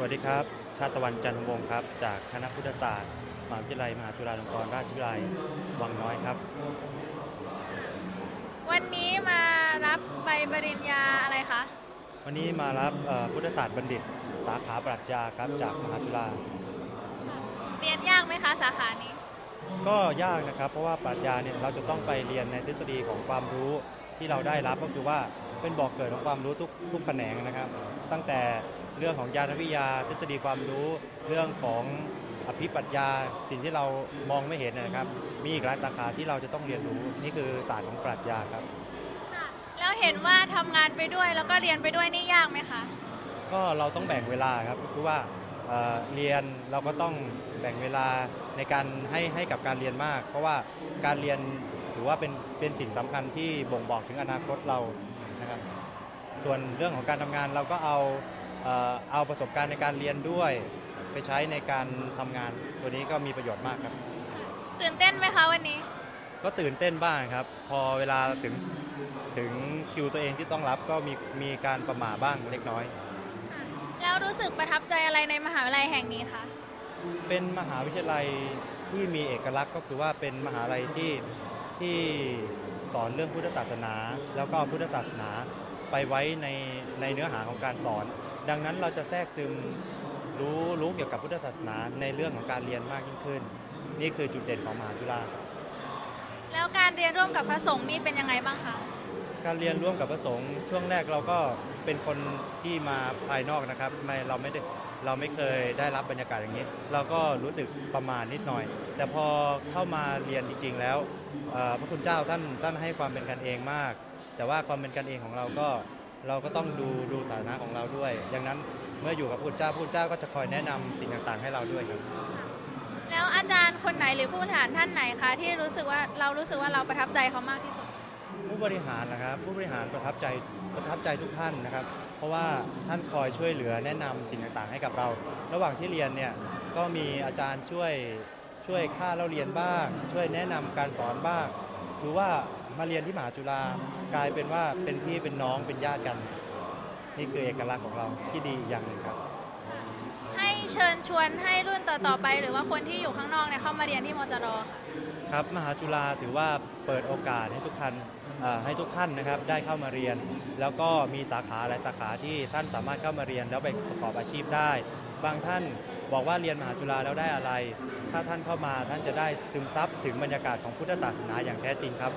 สวัสดีครับ ชาติตะวันจันทวงศ์ครับ จากคณะพุทธศาสตร์มหาวิทยาลัยมหาจุฬาลงกรณราชวิทยาลัยวังน้อยครับ วันนี้มารับใบปริญญาอะไรคะ วันนี้มารับเอ่อพุทธศาสตร์บัณฑิต สาขาปรัชญาครับจากมหาจุฬาเรียนยากไหมคะสาขานี้ ก็ยากนะครับ เพราะว่าปรัชญาเนี่ยเราจะต้องไปเรียนในทฤษฎีของความรู้ที่เราได้รับก็คือว่า เป็นบอกเกิดของความรู้ทุกทุกแขนงนะครับ ตั้งแต่เรื่องของญาณวิทยาทฤษฎีความรู้เรื่องของอภิปรัชญาสิ่งที่เรามองไม่เห็นนะครับ มีอีกหลายสาขาที่เราจะต้องเรียนรู้นี่คือศาสตร์ของปรัชญาครับ ค่ะ แล้วเห็นว่าทำงานไปด้วยแล้วก็เรียนไปด้วยนี่ยากไหมคะ ก็เราต้องแบ่งเวลาครับคือว่าเอ่อเรียนเราก็ต้องแบ่งเวลาในการให้ให้กับการเรียนมาก เพราะว่าการเรียนถือว่าเป็นเป็นสิ่งสำคัญที่บ่งบอกถึงอนาคตเรา นะครับส่วนเรื่องของการทำงานเราก็เอาเอ่อเอาประสบการณ์ในการเรียนด้วย ไปใช้ในการทำงานตัวนี้ก็มีประโยชน์มากครับ ตื่นเต้นไหมคะวันนี้ ก็ตื่นเต้นบ้างครับ พอเวลาถึงถึงคิวตัวเองที่ต้องรับก็มีมีการประหม่าบ้างเล็กน้อย แล้วรู้สึกประทับใจอะไรในมหาวิทยาลัยแห่งนี้คะเป็นมหาวิทยาลัยที่มีเอกลักษณ์ก็คือว่าเป็นมหาลัยที่ ที่สอนเรื่องพุทธศาสนา แล้วก็เอาพุทธศาสนาไปไว้ในในเนื้อหาของการสอน ดังนั้นเราจะแทรกซึมรู้รู้เกี่ยวกับพุทธศาสนาในเรื่องของการเรียนมากยิ่งขึ้น นี่คือจุดเด่นของมหาจุฬาแล้วการเรียนร่วมกับพระสงฆ์นี่เป็นยังไงบ้างคะการเรียนร่วมกับพระสงฆ์ช่วงแรกเราก็เป็นคนที่มาภายนอกนะครับไม่เราไม่ได้ เราไม่เคยได้รับบรรยากาศอย่างนี้ เราก็รู้สึกประมาณนิดหน่อย แต่พอเข้ามาเรียนจริง ๆ แล้วพระคุณเจ้าท่านท่านให้ความเป็นกันเองมาก แต่ว่าความเป็นกันเองของเราก็เราก็ต้องดูดูฐานะของเราด้วย ดังนั้นเมื่ออยู่กับพระคุณเจ้าพระคุณเจ้าก็จะคอยแนะนำสิ่งต่างๆ ให้เราด้วยครับ แล้วอาจารย์คนไหนหรือผู้บริหารท่านไหนคะที่รู้สึกว่าเรารู้สึกว่าเราประทับใจเขามากที่สุด ผู้บริหารนะครับ ผู้บริหารประทับใจประทับใจทุกท่านนะครับ เพราะว่าท่านคอยช่วยเหลือแนะนำสิ่งต่างๆ ให้กับเรา ระหว่างที่เรียนเนี่ยก็มีอาจารย์ช่วยช่วยค่าเราเรียนบ้าง ช่วยแนะนำการสอนบ้างคือว่ามาเรียนที่มหาจุฬากลายเป็นว่าเป็นพี่เป็นน้องเป็นญาติกัน นี่คือเอกลักษณ์ของเราที่ดีอย่างหนึ่งครับ ญชวนให้รุ่นต่อๆไป หรือว่าคนที่อยู่ข้างนอกเนี่ยเข้ามาเรียนที่มจรค่ะ ครับมหาจุฬาถือว่าเปิดโอกาสให้ทุกท่านให้ทุกท่านนะครับได้เข้ามาเรียน แล้วก็มีสาขาหลายสาขาที่ท่านสามารถเข้ามาเรียน แล้วไปประกอบอาชีพได้ บางท่านบอกว่าเรียนมหาจุฬาแล้วได้อะไร ถ้าท่านเข้ามาท่านจะได้ซึมซับถึงบรรยากาศของพุทธศาสนาอย่างแท้จริงครับ